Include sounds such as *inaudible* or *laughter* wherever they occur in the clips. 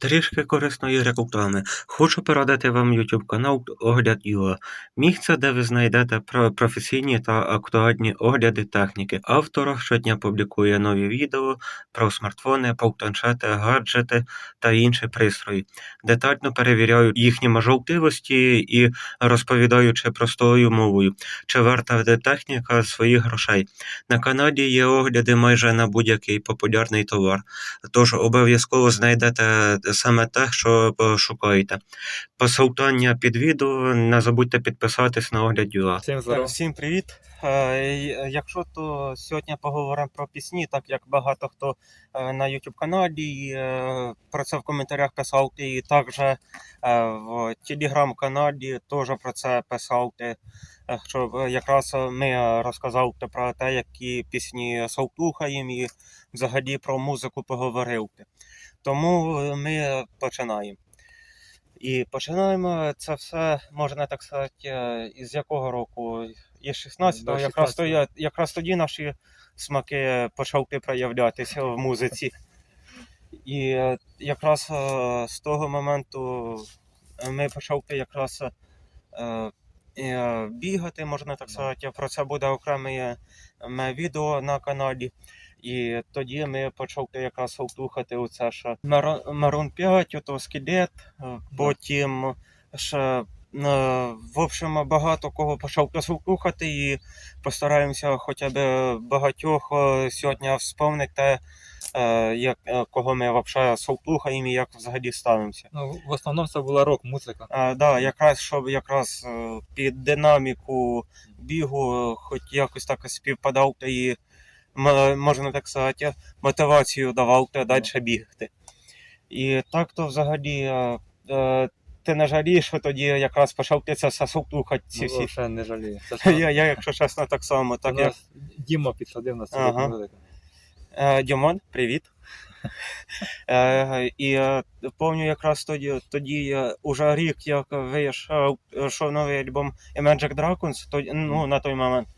Трішки корисної реклами. Хочу порадити вам YouTube канал Огляд.ua. Місце, де ви знайдете про- професійні та актуальні огляди техніки. Автор щодня публікує нові відео про смартфони, планшети, гаджети та інші пристрої. Детально перевіряють їхні можливості і розповідаючи простою мовою, чи варта техніка своїх грошей. На каналі є огляди майже на будь-який популярний товар. Тож обов'язково знайдете саме те, що е, шукаєте. Посилання під відео, не забудьте підписатись на огляд UA. Всім Так, здорово. Всім привіт. Е, Якщо то сьогодні поговоримо про пісні, так як багато хто е, на YouTube каналі е, про це в коментарях писав, і також е, в телеграм каналі теж про це писав. е, Щоб е, якраз ми розказав про те, які пісні слухаємо і взагалі про музику поговорив. Тому е, ми починаємо. І починаємо це все, можна так сказати, е, із якого року? Із 16-го, якраз, 16-го. тоді, якраз тоді наші смаки почали проявлятися в музиці. І е, якраз з того моменту ми почали якраз бігати, можна так сказати. Про це буде окреме відео на каналі. І тоді ми почали якраз слухати оце ж Марун 5, ото скелет, е, потім ще. е, В общем, багато кого почав послухати і постараємося хоча б багатьох е, сьогодні вспомнити, як, кого ми взагалі слухаємо і як взагалі ставимося. Ну, в основному це була рок-музика. А, да, якраз щоб якраз під динаміку бігу, хоч якось так співпадав та і можна так сказати, мотивацію давав та далі бігти. І так то взагалі е, е, ти не жалієш, що тоді якраз почав ти це все слухати ці Ну, всі. ще не жалію. Це *laughs* Я, я, якщо чесно, так само. так, як Діма підсадив на цю Ага. Е, Дімон, привіт. *laughs* І пам'ятаю якраз тоді, тоді уже рік, як вийшов йшов новий альбом Imagine Dragons, тоді, ну, на той момент,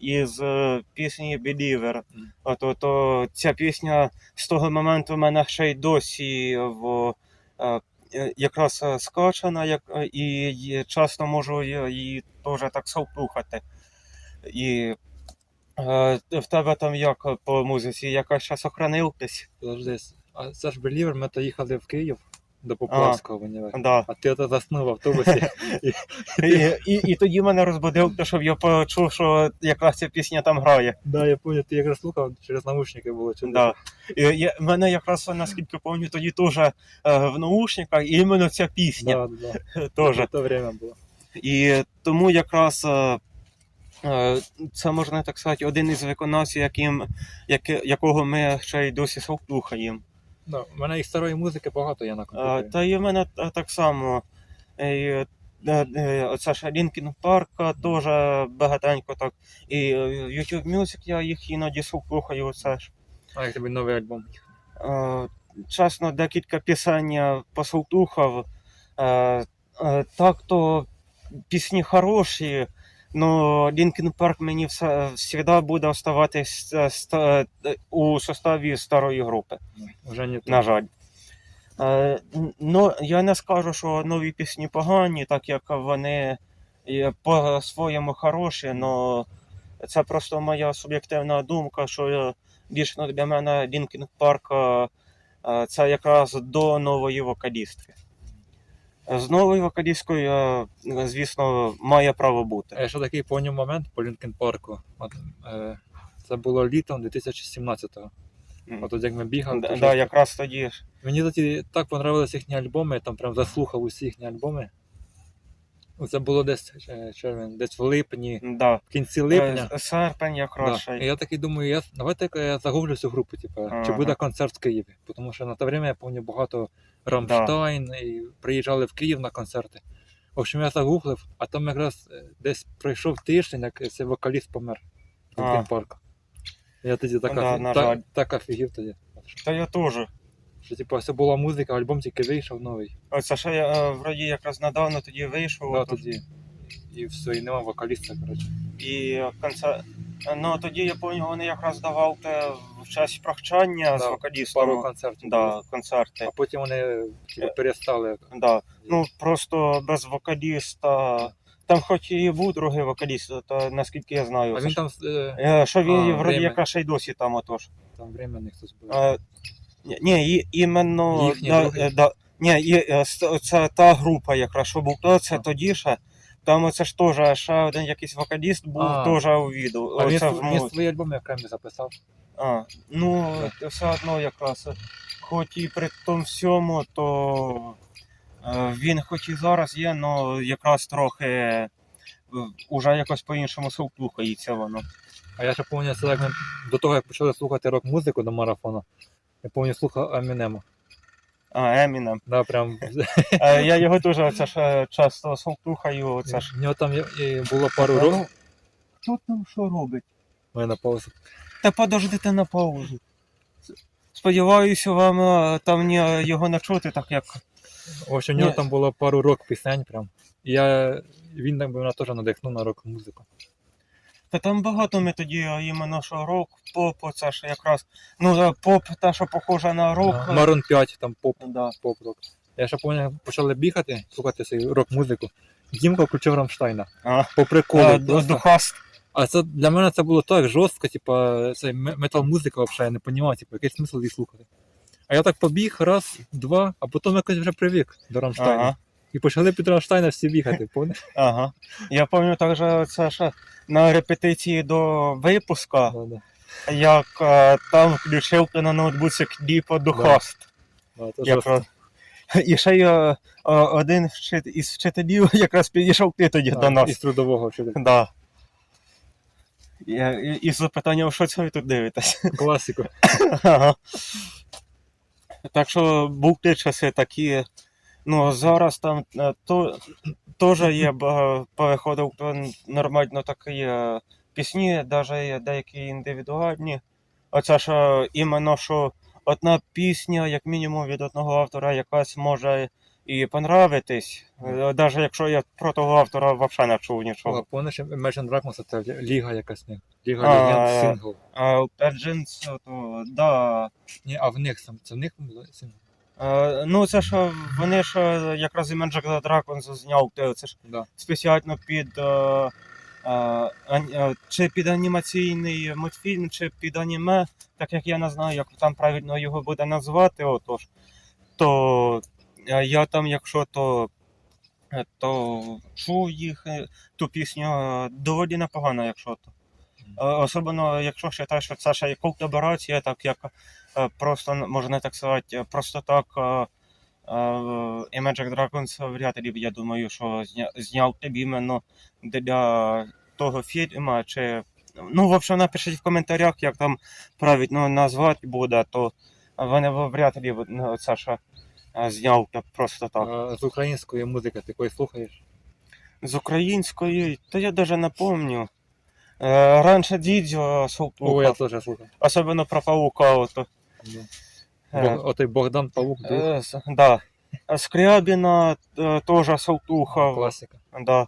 із е, пісні Believer. Мгм. Ото, то ця пісня з того моменту в мене ще й досі в, е, е, якраз скачана, як, і, часто можу її теж так слухати. І в тебе там як по музиці, якась ще сохранилась? Подожди, а це ж Белівер, ми то їхали в Київ до Поплавського в універ. Да. А ти ото заснув в автобусі. *laughs* І, і, і тоді мене розбудив, те, щоб я почув, що якраз ця пісня там грає. Да, я пам'ятаю, ти якраз слухав, через наушники було чути. Да. І я, мене якраз, наскільки пам'ятаю, тоді теж е, в наушниках, і іменно ця пісня Да, да. *laughs* теж. В то время було. І тому якраз е, е, це можна так сказати, один із виконавців, яким, яке- якого ми ще й досі слухаємо. Да, у мене і старої музики багато є на комп'ютері. Та і в мене та- так само. Е, е, е, Оце ж Лінкін Парк теж багатенько так. І е, YouTube Music я їх іноді слухаю. Оце ж. А як тобі новий альбом? Е, Чесно, декілька пісень я послухав. Е, е, Так то пісні хороші, але Лінкін Парк мені завжди буде оставатись е, е, у составі старої групи. Вже не На жаль. Е, ну, я не скажу, що нові пісні погані, так як вони по-своєму хороші, але це просто моя суб'єктивна думка, що дійсно для мене Лінкін Парк це якраз до нової вокалістки. З новою вокалісткою, е, звісно, має право бути. Я ще такий поняв момент по Лінкен Парку. От, е, це було літом 2017-го. М. От от як ми бігали, Да, да, якраз тоді мені тоді так понравилися їхні альбоми, я там прям заслухав усі їхні альбоми. Це було десь червень, десь в липні, Да. в кінці липня. Е, Серпень якраз. Да. І я такий думаю, я, давайте я загуглю цю групу, типу, чи буде концерт в Києві. Тому що на те время я пам'ятаю багато Рамштайн і приїжджали в Київ на концерти. В общем, я загуглив, а там якраз е, десь пройшов тиждень, як цей вокаліст помер в. Парку. Я тоді так, Да, офі- так, так офігів тоді. Та я теж. Що типу, все була музика, альбом тільки вийшов новий. Оце ще я е, вроді якраз недавно тоді вийшов. Да, от тоді. І все, і нема вокаліста, коротше. І концерт. Ну тоді я пам'ятаю, вони якраз давали те в честь прощання з Да, вокалістом. Пару концертів. Да, концерти. А потім вони типу, перестали. Да. Ну просто без вокаліста. Там хоч і був другий вокаліст, то наскільки я знаю. А він там, е, Е, Що він А, вроді время. якраз ще й досі там отож. там временний хтось був. Е, Ні, і- іменно да, е, да, ні, і, е, с- це та група, якраз що був, то це А. тоді ще. Там це ж теж ще один якийсь вокаліст був А. теж у відео. А він, Оце св- в він мов- свої альбоми окремі записав. А, ну, все одно якраз. е, Хоч і при тому всьому, то е, він хоч і зараз є, але якраз трохи е, уже якось по-іншому слухається воно. А я ще пам'ятаю, це як ми до того, як почали слухати рок-музику до марафону, я пам'ятаю, слухав Емінема. А, Еміном. Да, прям *laughs* Е, Я його теж це ж е, часто слухаю. Це ж. в нього там є- і було пару років. Хто там що робить? Ми на паузу. Та подождите на паузу. Сподіваюся, вам е, там ні, його не чути, так як. В общем, у нього Ні. там було пару рок пісень прям. І я, він так би мене теж надихнув на рок-музику. Та там багато ми тоді іменно що рок, поп, це ж якраз. Ну, е, поп, та, що похожа на рок. Марон 5, там поп, Да. поп рок. Я ще пам'ятаю, почали бігати, слухати цей рок-музику. Дімка включив Рамштайна. А, По приколу. а, просто. Духаст. А це для мене це було так жорстко, типа, це метал-музика взагалі, я не розумів, типу, який смисл її слухати. А я так побіг, раз, два, а потім якось вже привик до Рамштайна. Ага. І почали під Рамштайна всі бігати, поняв? Ага. Я пам'ятаю також це ще на репетиції до випуска, Да, да. як е, там включив на ноутбуці кліп Духаст. Да, жорстко. І ще й е, один вчит- із вчителів *laughs* якраз підійшов ти тоді до нас. Із трудового вчителя. Да. Я, і, і з запитанням, що це ви тут дивитесь? *laughs* Класику. Ага. Так що були часи такі. Ну, зараз там е, то, теж є переходив нормально такі е, пісні, навіть деякі індивідуальні. Оце що іменно що одна пісня, як мінімум від одного автора, якась може і понравитись, навіть якщо я про того автора взагалі не чув нічого. Помниш Imagine Dragons, це ліга якась не. Ліга А, Легенд сингл. А Urgent, то да, Ні, а в них сам, це в них сингл? Е, ну, це ж вони ж е, якраз і Magic the Dragons зняв, це ж Да. спеціально під е, е, ан- е, чи під анімаційний мультфільм, чи під аніме, так як я не знаю, як там правильно його буде назвати, отож, то е, я там, якщо то, е, то чув їх е, ту пісню е, доволі непогано, якщо то. Е, Особливо, якщо вважаєш, що це ще є колаборація, так як е, просто, можна так сказати, е, просто так е, е, і Magic Dragons вряд ли, я думаю, що зня- зняв тобі іменно для того фільму, чи... Ну, в общем, напишіть в коментарях, як там правильно назвати буде, то вони вряд ли ну, е, зняв просто так. А з української музики ти якої слухаєш? З української, то я даже не. Е, Раніше дідьо О, я теж слухав. особливо про паука. Ото. Да. Е, Бог, отий Богдан Павук, Е, с- да. А Скрябіна е, теж Салтухов. класика. Да.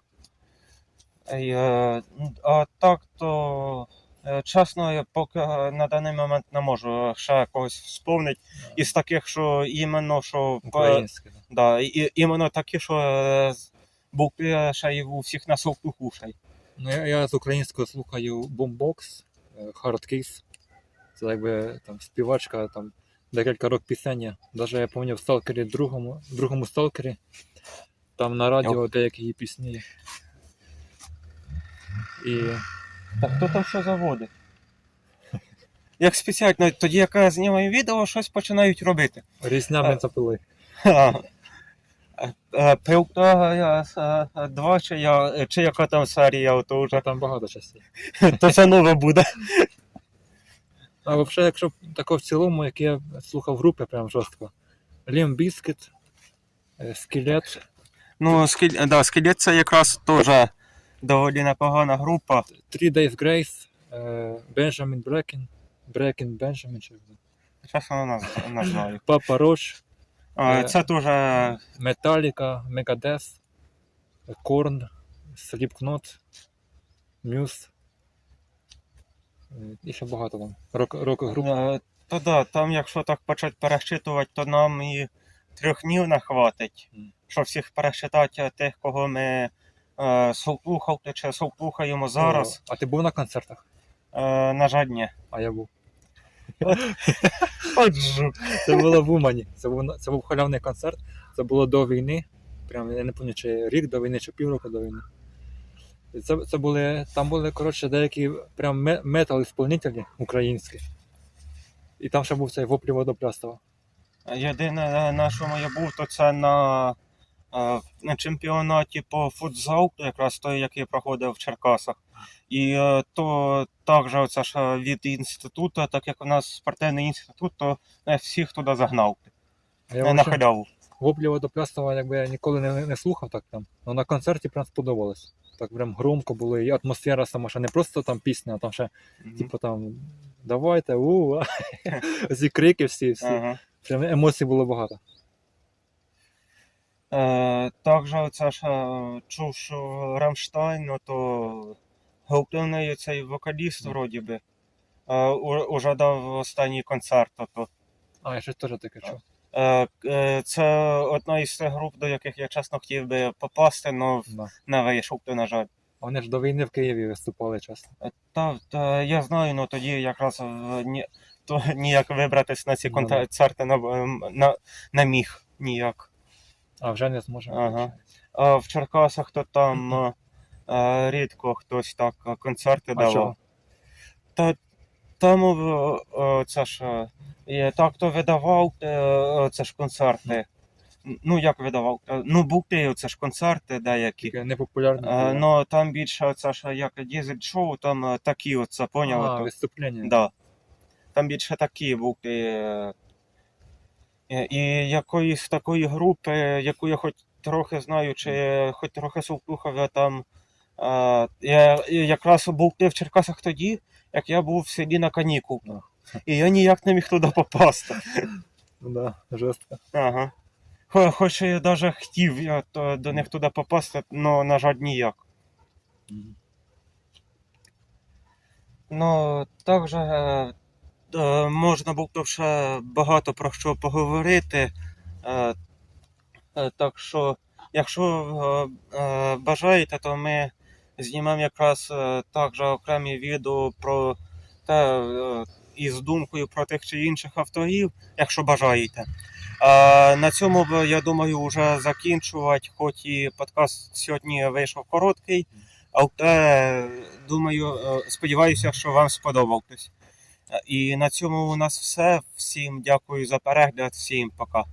І, е, а так то, е, чесно, я поки е, на даний момент не можу ще когось вспомнити. Із таких, що іменно, що е, Українське. да. да, і, іменно такі, що е, з- були ще й у всіх на Салтуху ще й. Ну, я, я з українського слухаю Boombox, е, Hard Kiss. Це якби там співачка, там декілька рок пісень. є. Даже я пам'ятаю в Сталкері другому, другому Сталкері. Там на радіо деякі її пісні. І Так хто там що заводить? Як спеціально, тоді як я знімаю відео, щось починають робити. різня *laughs* А. бензопили. Ха. Е, я е, е, два, чи, я, чи яка там серія, то вже Там багато часів. *laughs* то це нове буде. А взагалі, якщо тако в цілому, як я слухав групи прям жорстко. Лім Біскет, Скелет, Ну, скель, да, скелет це якраз теж доволі непогана група. Three Days Grace, Бенджамін Брекен, Брекен Бенджамін, чи Чесно, не, з- не знаю. Папа Роч, А, Е. Це теж Металліка, Megadeth, Корн, Slipknot, Muse. Е, І ще багато там. Рок, рок груп. Е, То да, там, якщо так почати пересчитувати, то нам і трьох днів не хватить, Мгм. щоб всіх пересчитати тих, кого ми е, слухали чи слухаємо зараз. А ти був на концертах? Е, на жаль, ні. А я був. От жук. *laughs* Це було в Умані. Це був, на- це був халявний концерт. Це було до війни. Прям я не пам'ятаю, чи рік до війни, чи півроку до війни. Це, це були, там були, коротше, деякі прям метал-ісполнителі українські. І там ще був цей воплі водоплястова. Єдине, на чому я був, то це на, е, на чемпіонаті по футзалу, якраз той, який проходив в Черкасах. І е, то також оце ж е, від інституту, так як у нас спортивний інститут, то всіх туди загнав я е, на халяву. воплі водоплястова якби я ніколи не, не слухав так там. Але на концерті прям сподобалось. Так прям громко було, і атмосфера сама ще не просто там пісня, а там ще, Мгм. типу там, давайте, у, *laughs* ці крики всі, всі. Ага. Прям емоцій було багато. Е, також оце ж е, чув, що Рамштайн, ну, то головний цей вокаліст, вроді би, е, уже дав останній концерт. То, А, я щось теж таке чув. Е, е, Це одна із тих груп, до яких я чесно хотів би попасти, але Да. не вийшов, то, на жаль. Вони ж до війни в Києві виступали часто. Е, Та, та я знаю, ну тоді якраз е, ні, то ніяк вибратись на ці Ну, да. концерти на, на, на міг ніяк. А вже не зможемо. Ага. виходить. А в Черкасах то там *laughs* е, рідко хтось так концерти А давав. чого? Та там е, е, це ж е, так то видавав це ж концерти. Ну як видавав? Ну, були це ж концерти деякі. Таке непопулярне. Ну там більше це ж як дізель шоу, там такі оце, поняв? а, виступлення. Да. Там більше такі були. е, І якоїсь такої групи, яку я хоч трохи знаю, чи хоч трохи слухав, там. я якраз був в Черкасах тоді, як я був в селі на канікулах. І я ніяк не міг туди попасти. Ну да, жорстко. Ага. Хо- Хоч я навіть хотів я до них туди попасти, але, на жаль, ніяк. Ну, також е, е, можна було б ще багато про що поговорити. Е, е, так що, якщо е, е, бажаєте, то ми знімемо якраз е, також окремі відео про те, е, із думкою про тих чи інших авторів, якщо бажаєте. На цьому, я думаю, вже закінчувати, хоч і подкаст сьогодні вийшов короткий. Але думаю, е, сподіваюся, що вам сподобався. І на цьому у нас все. Всім дякую за перегляд, всім пока.